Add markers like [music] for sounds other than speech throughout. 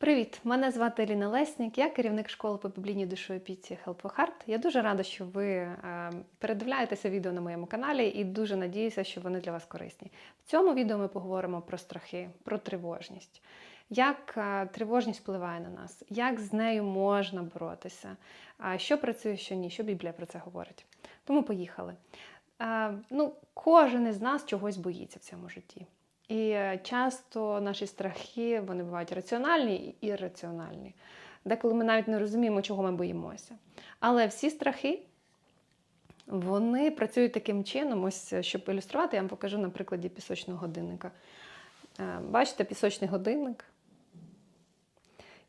Привіт! Мене звати Еліна Леснік, я керівник школи по біблійній душоопіці Help for Heart. Я дуже рада, що ви е, передивляєтеся відео на моєму каналі і дуже надіюся, що вони для вас корисні. В цьому відео ми поговоримо про страхи, про тривожність. Як е, тривожність впливає на нас, як з нею можна боротися, що працює, що ні, що Біблія про це говорить. Тому поїхали. Е, Ну, кожен із нас чогось боїться в цьому житті. І е, часто наші страхи вони бувають раціональні і ірраціональні. Деколи ми навіть не розуміємо, чого ми боїмося. Але всі страхи вони працюють таким чином, ось щоб ілюструвати, я вам покажу на прикладі пісочного годинника. Е, Бачите, пісочний годинник.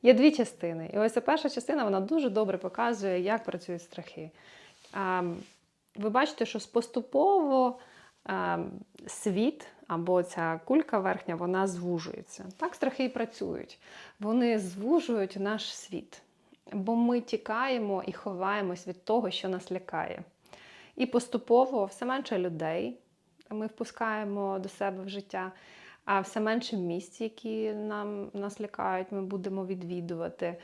Є дві частини. І ось ця перша частина вона дуже добре показує, як працюють страхи. Ви бачите, що поступово світ або ця кулька верхня, вона звужується. Так страхи і працюють. Вони звужують наш світ, бо ми тікаємо і ховаємось від того, що нас лякає. І поступово все менше людей ми впускаємо до себе в життя, а все менше місць, які нам нас лякають, ми будемо відвідувати,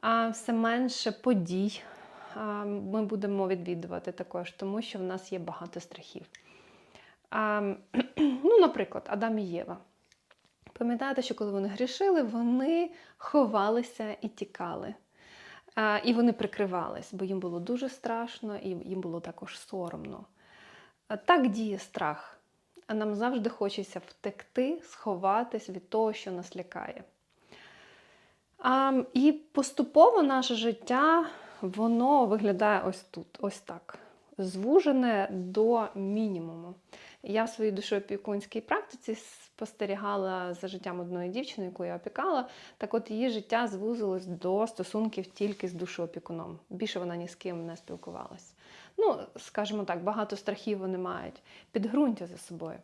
а все менше подій ми будемо відвідувати також, тому що в нас є багато страхів. А, [clears throat] ну, наприклад, Адам і Єва. Пам'ятаєте, що коли вони грішили, вони ховалися і тікали. А, і вони прикривались, бо їм було дуже страшно і їм було також соромно. А так діє страх. А нам завжди хочеться втекти, сховатись від того, що нас лякає. А, і поступово наше життя воно виглядає ось тут, ось так. Звужене до мінімуму. Я в своїй душоопікунській практиці спостерігала за життям одної дівчини, яку я опікала. Так от її життя звузилось до стосунків тільки з душоопікуном. Більше вона ні з ким не спілкувалась. Ну, скажімо так, багато страхів вони мають, підґрунтя за собою.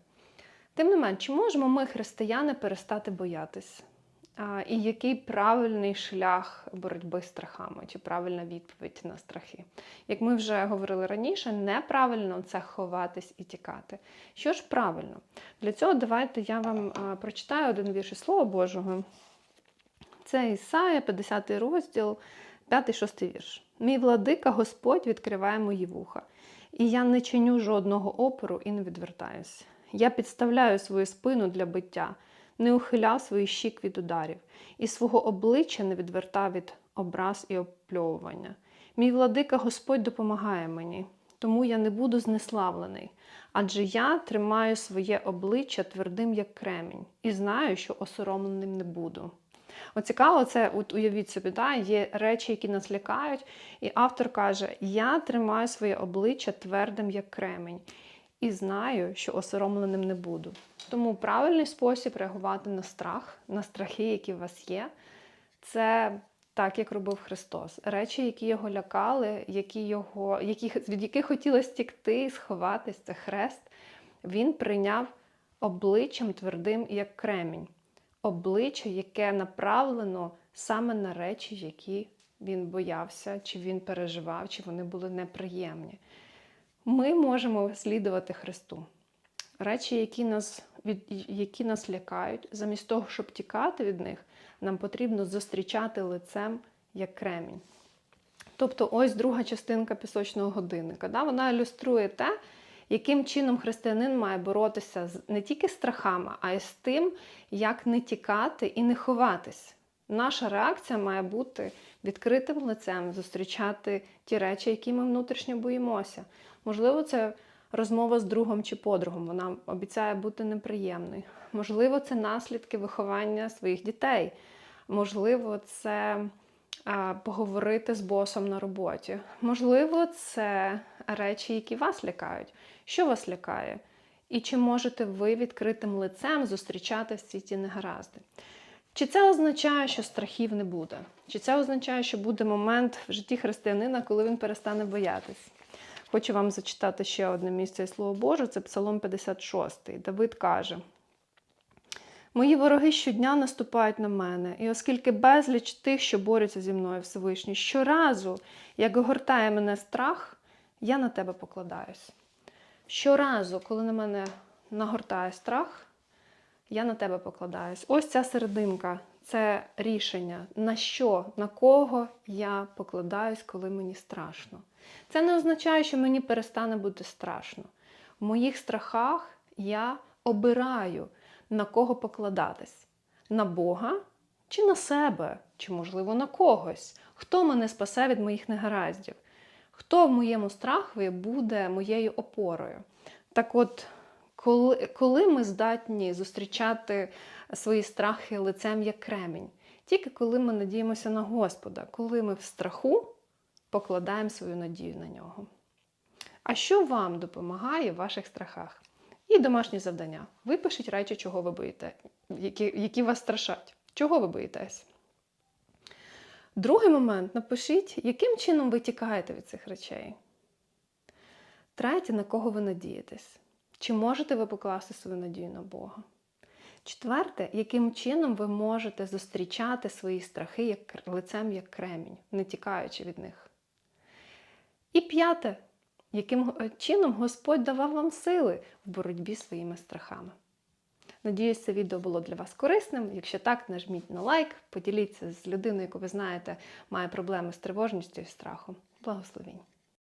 Тим не менш, чи можемо ми, християни, перестати боятись? І який правильний шлях боротьби з страхами, чи правильна відповідь на страхи? Як ми вже говорили раніше, неправильно це ховатись і тікати. Що ж правильно? Для цього давайте я вам прочитаю один вірш із Слова Божого. Це Ісая, 50 розділ, 5-6 вірш. Мій владика Господь відкриває мої вуха, і я не чиню жодного опору і не відвертаюсь. Я підставляю свою спину для биття не ухиляв свої щік від ударів, і свого обличчя не відвертав від образ і опльовування. Мій владика Господь допомагає мені, тому я не буду знеславлений, адже я тримаю своє обличчя твердим, як кремінь, і знаю, що осоромленим не буду. От цікаво, це от уявіть собі, да, є речі, які нас лякають, і автор каже: Я тримаю своє обличчя твердим, як кремінь і знаю, що осоромленим не буду. Тому правильний спосіб реагувати на страх, на страхи, які у вас є, це так, як робив Христос. Речі, які його лякали, які його, які, від яких хотілося стікти, сховатись, це хрест, він прийняв обличчям твердим, як кремінь. Обличчя, яке направлено саме на речі, які він боявся, чи він переживав, чи вони були неприємні ми можемо слідувати Христу. Речі, які нас від, які нас лякають, замість того, щоб тікати від них, нам потрібно зустрічати лицем як кремінь. Тобто, ось друга частинка пісочного годинника. Да? Вона ілюструє те, яким чином християнин має боротися з не тільки страхами, а й з тим, як не тікати і не ховатись. Наша реакція має бути відкритим лицем, зустрічати ті речі, які ми внутрішньо боїмося. Можливо, це розмова з другом чи подругом, вона обіцяє бути неприємною. Можливо, це наслідки виховання своїх дітей. Можливо, це а, поговорити з босом на роботі. Можливо, це речі, які вас лякають. Що вас лякає? І чи можете ви відкритим лицем зустрічати всі ті негаразди? Чи це означає, що страхів не буде? Чи це означає, що буде момент в житті християнина, коли він перестане боятись? Хочу вам зачитати ще одне місце Слово Боже, це Псалом 56. Давид каже: Мої вороги щодня наступають на мене, і оскільки безліч тих, що борються зі мною Всевишній, щоразу, як огортає мене страх, я на тебе покладаюсь. Щоразу, коли на мене нагортає страх, я на тебе покладаюсь. Ось ця серединка це рішення, на що, на кого я покладаюсь, коли мені страшно. Це не означає, що мені перестане бути страшно. В моїх страхах я обираю, на кого покладатись: на Бога чи на себе, чи, можливо, на когось, хто мене спасе від моїх негараздів, хто в моєму страхові буде моєю опорою. Так от, коли, коли ми здатні зустрічати свої страхи лицем як кремінь, тільки коли ми надіємося на Господа, коли ми в страху покладаємо свою надію на нього. А що вам допомагає в ваших страхах? І домашні завдання. Випишіть речі, чого ви боїте, які, які вас страшать. Чого ви боїтесь? Другий момент напишіть, яким чином ви тікаєте від цих речей. Третє, на кого ви надієтесь? Чи можете ви покласти свою надію на Бога? Четверте, яким чином ви можете зустрічати свої страхи як лицем як кремінь, не тікаючи від них? І п'яте, яким е, чином Господь давав вам сили в боротьбі своїми страхами. Надіюсь, це відео було для вас корисним. Якщо так, нажміть на лайк, поділіться з людиною, яку ви знаєте, має проблеми з тривожністю і страхом. Благословінь!